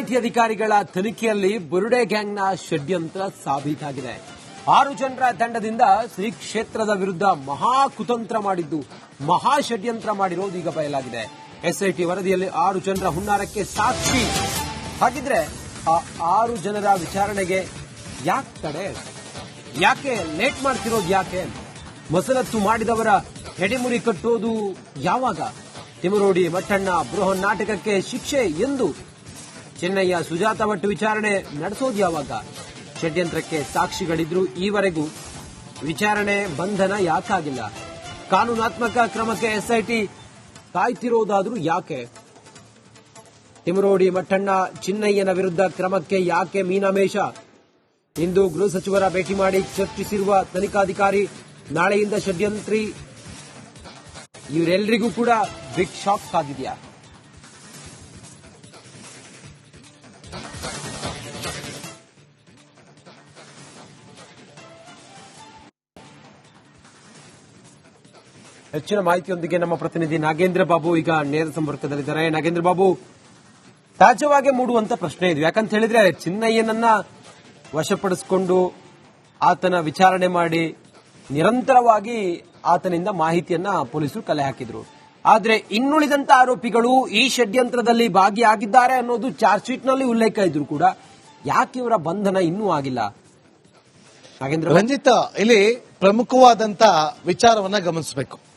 SIT ಅಧಿಕಾರಿಗಳ ತನಿಖೆಯಲ್ಲಿ ಬುರುಡೆ ಗ್ಯಾಂಗ್ನ ಷಡ್ಯಂತ್ರ ಸಾಬೀತಾಗಿದೆ. ಆರು ಜನರ ತಂಡದಿಂದ ಶ್ರೀ ಕ್ಷೇತ್ರದ ವಿರುದ್ಧ ಮಹಾ ಕುತಂತ್ರ ಮಾಡಿದ್ದು, ಮಹಾ ಷಡ್ಯಂತ್ರ ಮಾಡಿರೋದು ಈಗ ಬಯಲಾಗಿದೆ. ಎಸ್ಐಟಿ ವರದಿಯಲ್ಲಿ ಆರು ಜನರ ಹುನ್ನಾರಕ್ಕೆ ಸಾಕ್ಷಿ. ಹಾಗಿದ್ರೆ ಆ ಆರು ಜನರ ವಿಚಾರಣೆಗೆ ಯಾಕೆ ತಡೆ? ಯಾಕೆ ಲೇಟ್ ಮಾಡ್ತಿರೋದು ಯಾಕೆ? ಮಸಲತ್ತು ಮಾಡಿದವರ ಹೆಡೆಮುರಿ ಕಟ್ಟೋದು ಯಾವಾಗ? ತಿಮರೋಡಿ ಮಟ್ಟಣ್ಣ ಬೃಹನ್ ನಾಟಕಕ್ಕೆ ಶಿಕ್ಷೆ ಎಂದು ಚೆನ್ನಯ್ಯ ಸುಜಾತ ಭಟ್ ವಿಚಾರಣೆ ನಡೆಸೋದು ಯಾವಾಗ? ಷಡ್ಯಂತ್ರಕ್ಕೆ ಸಾಕ್ಷಿಗಳಿದ್ರು ಈವರೆಗೂ ವಿಚಾರಣೆ ಬಂಧನ ಯಾಕಾಗಿಲ್ಲ? ಕಾನೂನಾತ್ಮಕ ಕ್ರಮಕ್ಕೆ ಎಸ್ಐಟಿ ಕಾಯ್ತಿರೋದಾದ್ರೂ ಯಾಕೆ? ತಿಮರೋಡಿ ಮಠಣ್ಣ ಚಿನ್ನಯ್ಯನ ವಿರುದ್ಧ ಕ್ರಮಕ್ಕೆ ಯಾಕೆ ಮೀನಾಮೇಷ? ಇಂದು ಗೃಹ ಸಚಿವರ ಭೇಟಿ ಮಾಡಿ ಚರ್ಚಿಸಿರುವ ತನಿಖಾಧಿಕಾರಿ ನಾಳೆಯಿಂದ ಷಡ್ಯಂತ್ರಿ. ಇವರೆಲ್ಲರಿಗೂ ಕೂಡ ಬಿಗ್ ಶಾಕ್ ಆಗಿದೆಯಾ ಹೆಚ್ಚಿನ ಮಾಹಿತಿಯೊಂದಿಗೆ ನಮ್ಮ ಪ್ರತಿನಿಧಿ ನಾಗೇಂದ್ರ ಬಾಬು ಈಗ ನೇರ ಸಂಪರ್ಕದಲ್ಲಿದ್ದಾರೆ. ನಾಗೇಂದ್ರ ಬಾಬು, ತಾಜವಾಗಿ ಮೂಡುವಂತ ಪ್ರಶ್ನೆ ಇದು. ಯಾಕಂತ ಹೇಳಿದ್ರೆ, ಚಿನ್ನಯ್ಯನನ್ನ ವಶಪಡಿಸಿಕೊಂಡು ಆತನ ವಿಚಾರಣೆ ಮಾಡಿ ನಿರಂತರವಾಗಿ ಆತನಿಂದ ಮಾಹಿತಿಯನ್ನ ಪೊಲೀಸರು ಕಲೆ ಹಾಕಿದ್ರು. ಆದ್ರೆ ಇನ್ನುಳಿದಂತ ಆರೋಪಿಗಳು ಈ ಷಡ್ಯಂತ್ರದಲ್ಲಿ ಭಾಗಿಯಾಗಿದ್ದಾರೆ ಅನ್ನೋದು ಚಾರ್ಜ್ ಶೀಟ್ನಲ್ಲಿ ಉಲ್ಲೇಖ ಇದ್ರು ಕೂಡ ಯಾಕೆ ಇವರ ಬಂಧನ ಇನ್ನೂ ಆಗಿಲ್ಲ? ರಂಜಿತ್, ಇಲ್ಲಿ ಪ್ರಮುಖವಾದಂತ ವಿಚಾರವನ್ನ ಗಮನಿಸಬೇಕು.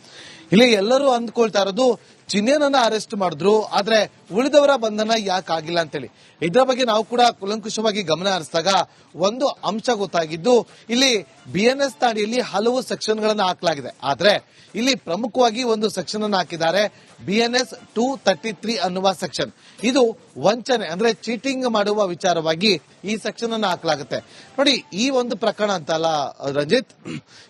ಇಲ್ಲಿ ಎಲ್ಲರೂ ಅಂದ್ಕೊಳ್ತಾ ಇರೋದು ಚಿನ್ನೇನನ್ನ ಅರೆಸ್ಟ್ ಮಾಡಿದ್ರು, ಆದ್ರೆ ಉಳಿದವರ ಬಂಧನ ಯಾಕೆ ಆಗಿಲ್ಲ ಅಂತೇಳಿ. ಇದರ ಬಗ್ಗೆ ನಾವು ಕೂಡ ಕುಲಂಕುಷವಾಗಿ ಗಮನ ಹರಿಸಿದಾಗ ಒಂದು ಅಂಶ ಗೊತ್ತಾಗಿದ್ದು, ಇಲ್ಲಿ ಬಿಎನ್ಎಸ್ ತಾಡಿಯಲ್ಲಿ ಹಲವು ಸೆಕ್ಷನ್ ಗಳನ್ನ ಹಾಕಲಾಗಿದೆ. ಆದ್ರೆ ಇಲ್ಲಿ ಪ್ರಮುಖವಾಗಿ ಒಂದು ಸೆಕ್ಷನ್ ಅನ್ನು ಹಾಕಿದ್ದಾರೆ ಬಿಎನ್ಎಸ್ ಟೂ ತರ್ಟಿ ತ್ರೀ ಅನ್ನುವ ಸೆಕ್ಷನ್. ಇದು ವಂಚನೆ, ಅಂದ್ರೆ ಚೀಟಿಂಗ್ ಮಾಡುವ ವಿಚಾರವಾಗಿ ಈ ಸೆಕ್ಷನ್ ಅನ್ನು ಹಾಕಲಾಗುತ್ತೆ. ನೋಡಿ, ಈ ಒಂದು ಪ್ರಕರಣ ಅಂತಲ್ಲ, ರಂಜಿತ್?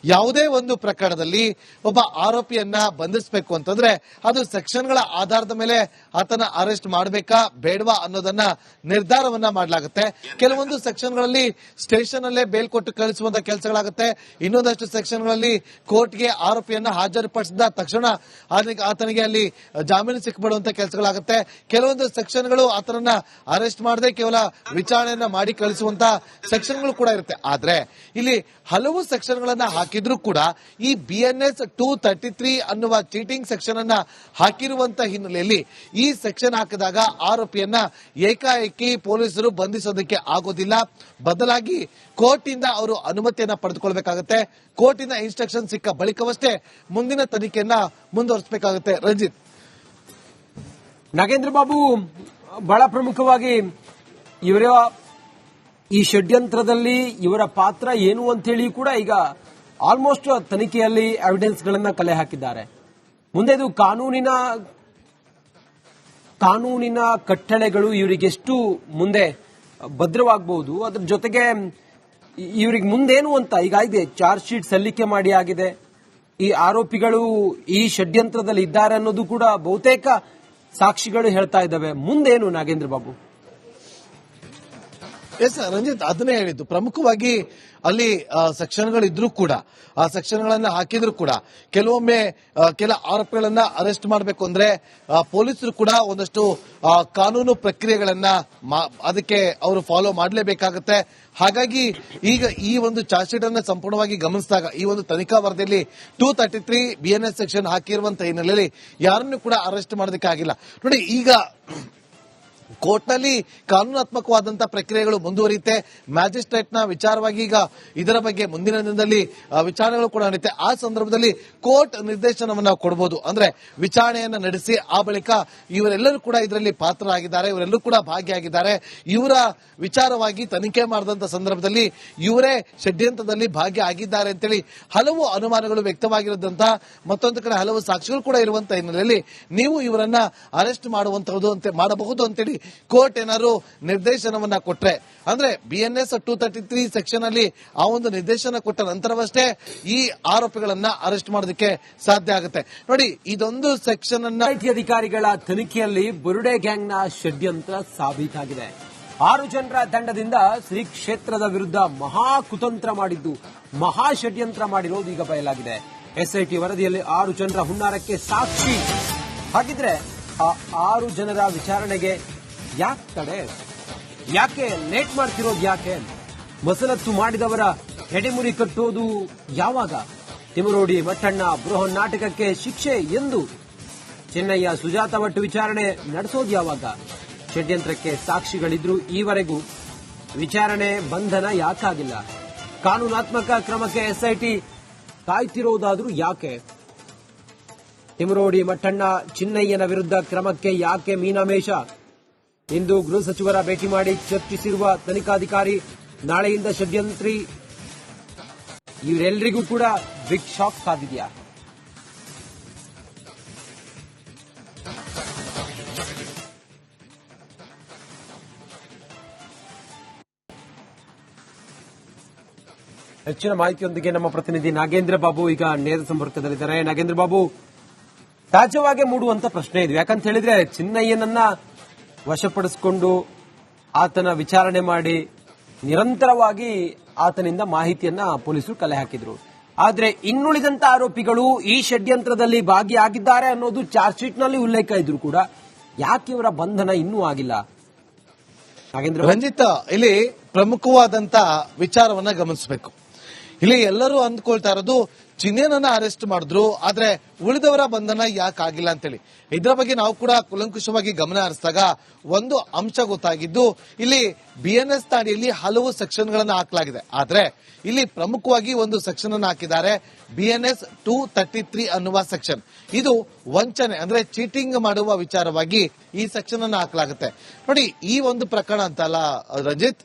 ಯಾವುದೇ ಒಂದು ಪ್ರಕರಣದಲ್ಲಿ ಒಬ್ಬ ಆರೋಪಿಯನ್ನ ಬಂಧಿಸಬೇಕು ಅಂತಂದ್ರೆ ಅದು ಸೆಕ್ಷನ್ಗಳ ಆಧಾರದ ಮೇಲೆ ಆತನ ಅರೆಸ್ಟ್ ಮಾಡಬೇಕಾ ಬೇಡವಾ ಅನ್ನೋದನ್ನ ನಿರ್ಧಾರವನ್ನ ಮಾಡಲಾಗುತ್ತೆ. ಕೆಲವೊಂದು ಸೆಕ್ಷನ್ಗಳಲ್ಲಿ ಸ್ಟೇಷನ್ ಅಲ್ಲೇ ಬೇಲ್ ಕೊಟ್ಟು ಕಳಿಸುವಂತ ಕೆಲಸಗಳಾಗುತ್ತೆ. ಇನ್ನೊಂದಷ್ಟು ಸೆಕ್ಷನ್ಗಳಲ್ಲಿ ಕೋರ್ಟ್ಗೆ ಆರೋಪಿಯನ್ನ ಹಾಜರುಪಡಿಸಿದ ತಕ್ಷಣ ಆತನಿಗೆ- ಅಲ್ಲಿ ಜಾಮೀನು ಸಿಕ್ಬಿಡುವಂತ ಕೆಲಸಗಳಾಗುತ್ತೆ. ಕೆಲವೊಂದು ಸೆಕ್ಷನ್ಗಳು ಆತನನ್ನ ಅರೆಸ್ಟ್ ಮಾಡದೆ ಕೇವಲ ವಿಚಾರಣೆಯನ್ನ ಮಾಡಿ ಕಳಿಸುವಂತ ಸೆಕ್ಷನ್ಗಳು ಕೂಡ ಇರುತ್ತೆ. ಆದ್ರೆ ಇಲ್ಲಿ ಹಲವು ಸೆಕ್ಷನ್ ಗಳನ್ನ ಹಾಕಿದ್ರು ಕೂಡ ಈ B N S two thirty three ಅನ್ನುವ ಚೀಟಿಂಗ್ ಸೆಕ್ಷನ್ ಅನ್ನ ಹಾಕಿರುವಂತ ಹಿನ್ನೆಲೆಯಲ್ಲಿ ಈ ಸೆಕ್ಷನ್ ಹಾಕಿದಾಗ ಆರೋಪಿಯನ್ನ ಏಕಾಏಕಿ ಪೊಲೀಸರು ಬಂಧಿಸೋದಕ್ಕೆ ಆಗೋದಿಲ್ಲ. ಬದಲಾಗಿ ಕೋರ್ಟ್ ಇಂದ ಅವರು ಅನುಮತಿಯನ್ನ ಪಡೆದುಕೊಳ್ಬೇಕಾಗುತ್ತೆ. ಕೋರ್ಟ್ ಇನ್ಸ್ಟ್ರಕ್ಷನ್ ಸಿಕ್ಕ ಬಳಿಕವಷ್ಟೇ ಮುಂದಿನ ತನಿಖೆಯನ್ನ ಮುಂದುವರಿಸಬೇಕಾಗುತ್ತೆ. ರಂಜಿತ್. ನಾಗೇಂದ್ರ ಬಾಬು, ಬಹಳ ಪ್ರಮುಖವಾಗಿ ಇವರ ಈ ಷಡ್ಯಂತ್ರದಲ್ಲಿ ಇವರ ಪಾತ್ರ ಏನು ಅಂತ ಹೇಳಿ ಕೂಡ ಈಗ ಆಲ್ಮೋಸ್ಟ್ ತನಿಖೆಯಲ್ಲಿ ಎವಿಡೆನ್ಸ್ ಗಳನ್ನ ಕಲೆ ಹಾಕಿದ್ದಾರೆ. ಮುಂದೆ ಇದು ಕಾನೂನಿನ ಕಾನೂನಿನ ಕಟ್ಟಳೆಗಳು ಇವರಿಗೆಷ್ಟು ಮುಂದೆ ಭದ್ರವಾಗಬಹುದು ಅದ್ರ ಜೊತೆಗೆ ಇವರಿಗೆ ಮುಂದೇನು ಅಂತ, ಈಗ ಇದೆ, ಚಾರ್ಜ್ ಶೀಟ್ ಸಲ್ಲಿಕೆ ಮಾಡಿ ಆಗಿದೆ. ಈ ಆರೋಪಿಗಳು ಈ ಷಡ್ಯಂತ್ರದಲ್ಲಿ ಇದ್ದಾರೆ ಅನ್ನೋದು ಕೂಡ ಬಹುತೇಕ ಸಾಕ್ಷಿಗಳು ಹೇಳ್ತಾ ಇದ್ದಾವೆ. ಮುಂದೇನು ನಾಗೇಂದ್ರ ಬಾಬು? ಎಸ್ ರಂಜಿತ್, ಅದನ್ನೇ ಹೇಳಿದ್ದು. ಪ್ರಮುಖವಾಗಿ ಅಲ್ಲಿ ಸೆಕ್ಷನ್ಗಳು ಇದ್ರೂ ಕೂಡ, ಆ ಸೆಕ್ಷನ್ಗಳನ್ನ ಹಾಕಿದ್ರು ಕೂಡ, ಕೆಲವೊಮ್ಮೆ ಕೆಲ ಆರೋಪಿಗಳನ್ನ ಅರೆಸ್ಟ್ ಮಾಡಬೇಕು ಅಂದ್ರೆ ಪೊಲೀಸರು ಕೂಡ ಒಂದಷ್ಟು ಕಾನೂನು ಪ್ರಕ್ರಿಯೆಗಳನ್ನ ಅದಕ್ಕೆ ಅವರು ಫಾಲೋ ಮಾಡಲೇಬೇಕಾಗುತ್ತೆ. ಹಾಗಾಗಿ ಈಗ ಈ ಒಂದು ಚಾರ್ಜ್ ಶೀಟ್ ಅನ್ನ ಸಂಪೂರ್ಣವಾಗಿ ಗಮನಿಸಿದಾಗ, ಈ ಒಂದು ತನಿಖಾ ವರದಿಯಲ್ಲಿ two thirty three BNS section ಹಾಕಿರುವಂತಹ ಹಿನ್ನೆಲೆಯಲ್ಲಿ ಯಾರನ್ನು ಕೂಡ ಅರೆಸ್ಟ್ ಮಾಡೋದಕ್ಕೆ ಆಗಿಲ್ಲ. ನೋಡಿ, ಈಗ ಕೋರ್ಟ್ನಲ್ಲಿ ಕಾನೂನಾತ್ಮಕವಾದಂತಹ ಪ್ರಕ್ರಿಯೆಗಳು ಮುಂದುವರಿಯುತ್ತೆ. ಮ್ಯಾಜಿಸ್ಟ್ರೇಟ್ನ ವಿಚಾರವಾಗಿ ಈಗ ಇದರ ಬಗ್ಗೆ ಮುಂದಿನ ದಿನದಲ್ಲಿ ವಿಚಾರಣೆಗಳು ಕೂಡ ನಡೆಯುತ್ತೆ ಆ ಸಂದರ್ಭದಲ್ಲಿ ಕೋರ್ಟ್ ನಿರ್ದೇಶನವನ್ನು ಕೊಡಬಹುದು ಅಂದ್ರೆ ವಿಚಾರಣೆಯನ್ನು ನಡೆಸಿ, ಆ ಬಳಿಕ ಇವರೆಲ್ಲರೂ ಕೂಡ ಇದರಲ್ಲಿ ಪಾತ್ರರಾಗಿದ್ದಾರೆ, ಇವರೆಲ್ಲರೂ ಕೂಡ ಭಾಗಿಯಾಗಿದ್ದಾರೆ. ಇವರ ವಿಚಾರವಾಗಿ ತನಿಖೆ ಮಾಡಿದಂತ ಸಂದರ್ಭದಲ್ಲಿ ಇವರೇ ಷಡ್ಯಂತ್ರದಲ್ಲಿ ಭಾಗಿಯಾಗಿದ್ದಾರೆ ಅಂತೇಳಿ ಹಲವು ಅನುಮಾನಗಳು ವ್ಯಕ್ತವಾಗಿರೋದಂತ ಮತ್ತೊಂದು ಕಡೆ ಹಲವು ಸಾಕ್ಷಿಗಳು ಕೂಡ ಇರುವಂತ ಹಿನ್ನೆಲೆಯಲ್ಲಿ ನೀವು ಇವರನ್ನ ಅರೆಸ್ಟ್ ಮಾಡುವಂತಹದ್ದು ಅಂತ, ಮಾಡಬಹುದು ಅಂತೇಳಿ ಕೋರ್ಟ್ ಏನಾದ್ರು ನಿರ್ದೇಶನವನ್ನ ಕೊಟ್ರೆ. ಅಂದ್ರೆ BNS two thirty three section ಅಲ್ಲಿ ಆ ಒಂದು ನಿರ್ದೇಶನ ಕೊಟ್ಟ ನಂತರವಷ್ಟೇ ಈ ಆರೋಪಿಗಳನ್ನ ಅರೆಸ್ಟ್ ಮಾಡೋದಕ್ಕೆ ಸಾಧ್ಯ ಆಗುತ್ತೆ. ನೋಡಿ, ಇದೊಂದು ಸೆಕ್ಷನ್ ಅನ್ನ ಐಟಿ ಅಧಿಕಾರಿಗಳ ತನಿಖೆಯಲ್ಲಿ ಬುರುಡೆ ಗ್ಯಾಂಗ್ನ ಷಡ್ಯಂತ್ರ ಸಾಬೀತಾಗಿದೆ. ಆರು ಜನರ ತಂಡದಿಂದ ಶ್ರೀ ಕ್ಷೇತ್ರದ ವಿರುದ್ಧ ಮಹಾ ಕುತಂತ್ರ ಮಾಡಿದ್ದು, ಮಹಾ ಷಡ್ಯಂತ್ರ ಮಾಡಿರೋದು ಈಗ ಬಯಲಾಗಿದೆ. ಎಸ್ಐಟಿ ವರದಿಯಲ್ಲಿ ಆರು ಜನರ ಹುನ್ನಾರಕ್ಕೆ ಸಾಕ್ಷಿ. ಹಾಗಿದ್ರೆ ಆ ಆರು ಜನರ ವಿಚಾರಣೆಗೆ ಯಾಕೆ ತಡೆ? ಯಾಕೆ ಲೇಟ್ ಮಾಡ್ತಿರೋದು ಯಾಕೆ? ಮಸಲತ್ತು ಮಾಡಿದವರ ಹೆಡೆಮುರಿ ಕಟ್ಟೋದು ಯಾವಾಗ? ತಿಮರೋಡಿ ಮಟ್ಟಣ್ಣ ಬೃಹನ್ ನಾಟಕಕ್ಕೆ ಶಿಕ್ಷೆ ಎಂದು? ಚೆನ್ನಯ್ಯ ಸುಜಾತ ಭಟ್ ವಿಚಾರಣೆ ನಡೆಸೋದು ಯಾವಾಗ? ಷಡ್ಯಂತ್ರಕ್ಕೆ ಸಾಕ್ಷಿಗಳಿದ್ರು ಈವರೆಗೂ. ವಿಚಾರಣೆ ಬಂಧನ ಯಾಕಾಗಿಲ್ಲ? ಕಾನೂನಾತ್ಮಕ ಕ್ರಮಕ್ಕೆ ಎಸ್ಐಟಿ ಕಾಯ್ತಿರೋದಾದ್ರೂ ಯಾಕೆ? ತಿಮರೋಡಿ ಮಟ್ಟಣ್ಣ ಚಿನ್ನಯ್ಯನ ವಿರುದ್ಧ ಕ್ರಮಕ್ಕೆ ಯಾಕೆ ಮೀನಾಮೇಷ? ಇಂದು ಗೃಹ ಸಚಿವರ ಭೇಟಿ ಮಾಡಿ ಚರ್ಚಿಸಿರುವ ತನಿಖಾಧಿಕಾರಿ ನಾಳೆಯಿಂದ ಷಡ್ಯಂತ್ರಿ. ಇವರೆಲ್ಲರಿಗೂ ಕೂಡ ಬಿಗ್ ಶಾಕ್ ಕಾದಿದೆಯಾ ಹೆಚ್ಚಿನ ಮಾಹಿತಿಯೊಂದಿಗೆ ನಮ್ಮ ಪ್ರತಿನಿಧಿ ನಾಗೇಂದ್ರ ಬಾಬು ಈಗ ನೇರ ಸಂಪರ್ಕದಲ್ಲಿದ್ದಾರೆ. ನಾಗೇಂದ್ರ ಬಾಬು, ತಾಜವಾಗಿ ಮೂಡುವಂತ ಪ್ರಶ್ನೆ ಇದು. ಯಾಕಂತ ಹೇಳಿದ್ರೆ, ಚಿನ್ನಯ್ಯನನ್ನ ವಶಪಡಿಸಿಕೊಂಡು ಆತನ ವಿಚಾರಣೆ ಮಾಡಿ ನಿರಂತರವಾಗಿ ಆತನಿಂದ ಮಾಹಿತಿಯನ್ನ ಪೊಲೀಸರು ಕಲೆ ಹಾಕಿದ್ರು. ಆದ್ರೆ ಇನ್ನುಳಿದಂತ ಆರೋಪಿಗಳು ಈ ಷಡ್ಯಂತ್ರದಲ್ಲಿ ಭಾಗಿಯಾಗಿದ್ದಾರೆ ಅನ್ನೋದು ಚಾರ್ಜ್ ಶೀಟ್ನಲ್ಲಿ ಉಲ್ಲೇಖ ಇದ್ರು ಕೂಡ ಯಾಕೆ ಇವರ ಬಂಧನ ಇನ್ನೂ ಆಗಿಲ್ಲ? ರಂಜಿತ್, ಇಲ್ಲಿ ಪ್ರಮುಖವಾದಂತ ವಿಚಾರವನ್ನ ಗಮನಿಸಬೇಕು. ಇಲ್ಲಿ ಎಲ್ಲರೂ ಅಂದ್ಕೊಳ್ತಾ ಇರೋದು ಚಿನ್ನೇನನ್ನ ಅರೆಸ್ಟ್ ಮಾಡಿದ್ರು, ಆದ್ರೆ ಉಳಿದವರ ಬಂಧನ ಯಾಕಾಗಿಲ್ಲ ಅಂತೇಳಿ. ಇದರ ಬಗ್ಗೆ ನಾವು ಕೂಡ ಕುಲಂಕುಷವಾಗಿ ಗಮನ ಹರಿಸಿದಾಗ ಒಂದು ಅಂಶ ಗೊತ್ತಾಗಿದ್ದು, ಇಲ್ಲಿ ಬಿಎನ್ಎಸ್ ತಾಡಿಯಲ್ಲಿ ಹಲವು ಸೆಕ್ಷನ್ ಗಳನ್ನ ಹಾಕಲಾಗಿದೆ. ಆದ್ರೆ, ಇಲ್ಲಿ ಪ್ರಮುಖವಾಗಿ ಒಂದು ಸೆಕ್ಷನ್ ಅನ್ನು ಹಾಕಿದ್ದಾರೆ ಬಿಎನ್ಎಸ್ ಟೂ ತರ್ಟಿ ತ್ರೀ ಅನ್ನುವ ಸೆಕ್ಷನ್ ಇದು ವಂಚನೆ, ಅಂದ್ರೆ ಚೀಟಿಂಗ್ ಮಾಡುವ ವಿಚಾರವಾಗಿ ಈ ಸೆಕ್ಷನ್ ಅನ್ನು ಹಾಕಲಾಗುತ್ತೆ. ನೋಡಿ, ಈ ಒಂದು ಪ್ರಕರಣ ಅಂತಲ್ಲ, ರಂಜಿತ್?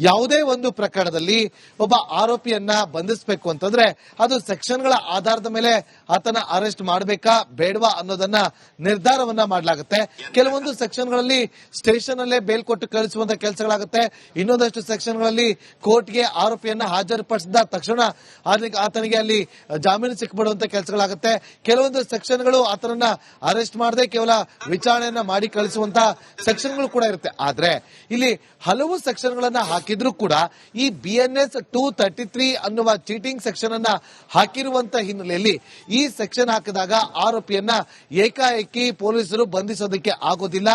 ಯಾವುದೇ ಒಂದು ಪ್ರಕರಣದಲ್ಲಿ ಒಬ್ಬ ಆರೋಪಿಯನ್ನ ಬಂಧಿಸಬೇಕು ಅಂತಂದ್ರೆ, ಅದು ಸೆಕ್ಷನ್ಗಳ ಆಧಾರದ ಮೇಲೆ ಆತನ ಅರೆಸ್ಟ್ ಮಾಡಬೇಕಾ ಬೇಡವಾ ಅನ್ನೋದನ್ನ ನಿರ್ಧಾರವನ್ನ ಮಾಡಲಾಗುತ್ತೆ. ಕೆಲವೊಂದು ಸೆಕ್ಷನ್ಗಳಲ್ಲಿ ಸ್ಟೇಷನ್ ಅಲ್ಲೇ ಬೇಲ್ ಕೊಟ್ಟು ಕಳಿಸುವಂತ ಕೆಲಸಗಳಾಗುತ್ತೆ. ಇನ್ನೊಂದಷ್ಟು ಸೆಕ್ಷನ್ಗಳಲ್ಲಿ ಕೋರ್ಟ್ಗೆ ಆರೋಪಿಯನ್ನ ಹಾಜರುಪಡಿಸಿದ ತಕ್ಷಣ ಆತನಿಗೆ- ಅಲ್ಲಿ ಜಾಮೀನು ಸಿಕ್ಬಿಡುವಂತ ಕೆಲಸಗಳಾಗುತ್ತೆ. ಕೆಲವೊಂದು ಸೆಕ್ಷನ್ಗಳು ಆತನನ್ನ ಅರೆಸ್ಟ್ ಮಾಡದೆ ಕೇವಲ ವಿಚಾರಣೆಯನ್ನ ಮಾಡಿ ಕಳಿಸುವಂತ ಸೆಕ್ಷನ್ಗಳು ಕೂಡ ಇರುತ್ತೆ. ಆದ್ರೆ ಇಲ್ಲಿ ಹಲವು ಸೆಕ್ಷನ್ ಗಳನ್ನ ಹಾಕಿದ್ರು ಕೂಡ ಈ ಬಿಎನ್ಎಸ್ ಟೂ ತರ್ಟಿ ತ್ರೀ ಅನ್ನುವ ಚೀಟಿಂಗ್ ಸೆಕ್ಷನ್ ಅನ್ನ ಹಾಕಿರುವಂತ ಹಿನ್ನೆಲೆಯಲ್ಲಿ ಈ ಸೆಕ್ಷನ್ ಹಾಕಿದಾಗ ಆರೋಪಿಯನ್ನ ಏಕಾಏಕಿ ಪೊಲೀಸರು ಬಂಧಿಸೋದಕ್ಕೆ ಆಗೋದಿಲ್ಲ.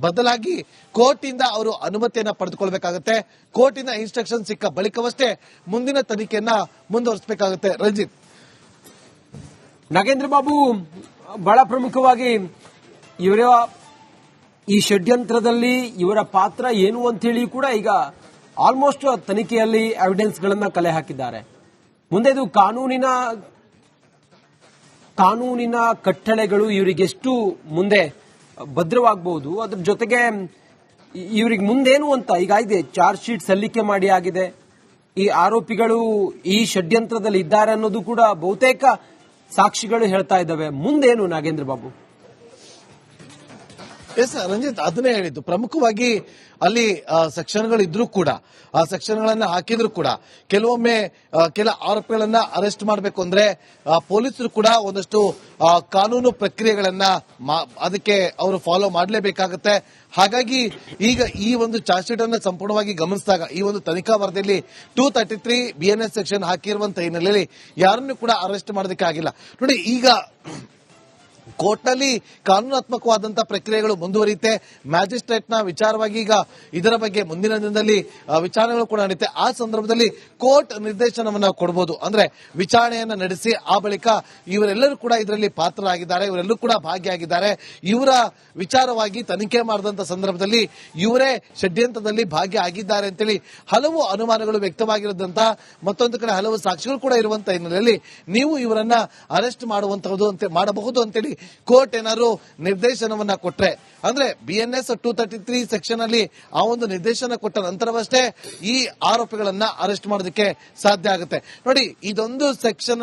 ಬದಲಾಗಿ ಕೋರ್ಟ್ ಇಂದ ಅವರು ಅನುಮತಿಯನ್ನ ಪಡೆದುಕೊಳ್ಬೇಕಾಗುತ್ತೆ. ಕೋರ್ಟ್ ಇನ್ಸ್ಟ್ರಕ್ಷನ್ ಸಿಕ್ಕ ಬಳಿಕವಷ್ಟೇ ಮುಂದಿನ ತನಿಖೆಯನ್ನ ಮುಂದುವರಿಸಬೇಕಾಗುತ್ತೆ. ರಂಜಿತ್. ನಾಗೇಂದ್ರ ಬಾಬು, ಬಹಳ ಪ್ರಮುಖವಾಗಿ ಇವರ ಈ ಷಡ್ಯಂತ್ರದಲ್ಲಿ ಇವರ ಪಾತ್ರ ಏನು ಅಂತ ಹೇಳಿ ಕೂಡ ಈಗ ಆಲ್ಮೋಸ್ಟ್ ತನಿಖೆಯಲ್ಲಿ ಎವಿಡೆನ್ಸ್ ಗಳನ್ನ ಕಲೆ ಹಾಕಿದ್ದಾರೆ. ಮುಂದೆ ಇದು ಕಾನೂನಿನ ಕಾನೂನಿನ ಕಟ್ಟಳೆಗಳು ಇವರಿಗೆಷ್ಟು ಮುಂದೆ ಭದ್ರವಾಗಬಹುದು ಅದ್ರ ಜೊತೆಗೆ ಇವ್ರಿಗೆ ಮುಂದೇನು ಅಂತ, ಈಗ ಇದೆ ಚಾರ್ಜ್ ಶೀಟ್ ಸಲ್ಲಿಕೆ ಮಾಡಿ ಆಗಿದೆ. ಈ ಆರೋಪಿಗಳು ಈ ಷಡ್ಯಂತ್ರದಲ್ಲಿ ಇದ್ದಾರೆ ಅನ್ನೋದು ಕೂಡ ಬಹುತೇಕ ಸಾಕ್ಷಿಗಳು ಹೇಳ್ತಾ ಇದ್ದಾವೆ. ಮುಂದೇನು ನಾಗೇಂದ್ರ ಬಾಬು? ಎಸ್ ರಂಜಿತ್, ಅದನ್ನೇ ಹೇಳಿದ್ದು. ಪ್ರಮುಖವಾಗಿ ಅಲ್ಲಿ ಸೆಕ್ಷನ್ಗಳು ಇದ್ರೂ ಕೂಡ, ಆ ಸೆಕ್ಷನ್ಗಳನ್ನ ಹಾಕಿದ್ರು ಕೂಡ, ಕೆಲವೊಮ್ಮೆ ಕೆಲ ಆರೋಪಿಗಳನ್ನ ಅರೆಸ್ಟ್ ಮಾಡಬೇಕು ಅಂದ್ರೆ ಪೊಲೀಸರು ಕೂಡ ಒಂದಷ್ಟು ಕಾನೂನು ಪ್ರಕ್ರಿಯೆಗಳನ್ನ ಅದಕ್ಕೆ ಅವರು ಫಾಲೋ ಮಾಡಲೇಬೇಕಾಗುತ್ತೆ. ಹಾಗಾಗಿ ಈಗ ಈ ಒಂದು ಚಾರ್ಜ್ ಶೀಟ್ ಅನ್ನ ಸಂಪೂರ್ಣವಾಗಿ ಗಮನಿಸಿದಾಗ, ಈ ಒಂದು ತನಿಖಾ ವರದಿಯಲ್ಲಿ two thirty three BNS section ಹಾಕಿರುವಂತ ಹಿನ್ನೆಲೆಯಲ್ಲಿ ಯಾರನ್ನು ಕೂಡ ಅರೆಸ್ಟ್ ಮಾಡೋದಕ್ಕೆ ಆಗಿಲ್ಲ. ನೋಡಿ, ಈಗ ಕೋರ್ಟ್ನಲ್ಲಿ ಕಾನೂನಾತ್ಮಕವಾದಂತಹ ಪ್ರಕ್ರಿಯೆಗಳು ಮುಂದುವರಿಯುತ್ತೆ. ಮ್ಯಾಜಿಸ್ಟ್ರೇಟ್ನ ವಿಚಾರವಾಗಿ ಈಗ ಇದರ ಬಗ್ಗೆ ಮುಂದಿನ ದಿನದಲ್ಲಿ ವಿಚಾರಣೆಗಳು ಕೂಡ ನಡೆಯುತ್ತೆ ಆ ಸಂದರ್ಭದಲ್ಲಿ ಕೋರ್ಟ್ ನಿರ್ದೇಶನವನ್ನ ಕೊಡಬಹುದು ಅಂದ್ರೆ ವಿಚಾರಣೆಯನ್ನು ನಡೆಸಿ, ಆ ಬಳಿಕ ಇವರೆಲ್ಲರೂ ಕೂಡ ಇದರಲ್ಲಿ ಪಾತ್ರರಾಗಿದ್ದಾರೆ, ಇವರೆಲ್ಲರೂ ಕೂಡ ಭಾಗಿಯಾಗಿದ್ದಾರೆ. ಇವರ ವಿಚಾರವಾಗಿ ತನಿಖೆ ಮಾಡಿದಂತ ಸಂದರ್ಭದಲ್ಲಿ ಇವರೇ ಷಡ್ಯಂತ್ರದಲ್ಲಿ ಭಾಗಿಯಾಗಿದ್ದಾರೆ ಅಂತೇಳಿ ಹಲವು ಅನುಮಾನಗಳು ವ್ಯಕ್ತವಾಗಿರೋದಂತ ಮತ್ತೊಂದು ಕಡೆ ಹಲವು ಸಾಕ್ಷಿಗಳು ಕೂಡ ಇರುವಂತ ಹಿನ್ನೆಲೆಯಲ್ಲಿ ನೀವು ಇವರನ್ನ ಅರೆಸ್ಟ್ ಮಾಡುವಂತಹದ್ದು ಅಂತ, ಮಾಡಬಹುದು ಅಂತೇಳಿ ಕೋರ್ಟ್ ಏನಾದ್ರು ನಿರ್ದೇಶನವನ್ನ ಕೊಟ್ರೆ. ಅಂದ್ರೆ BNS two thirty three section ಅಲ್ಲಿ ಆ ಒಂದು ನಿರ್ದೇಶನ ಕೊಟ್ಟ ನಂತರವಷ್ಟೇ ಈ ಆರೋಪಿಗಳನ್ನ ಅರೆಸ್ಟ್ ಮಾಡೋದಕ್ಕೆ ಸಾಧ್ಯ ಆಗುತ್ತೆ. ನೋಡಿ, ಇದೊಂದು ಸೆಕ್ಷನ್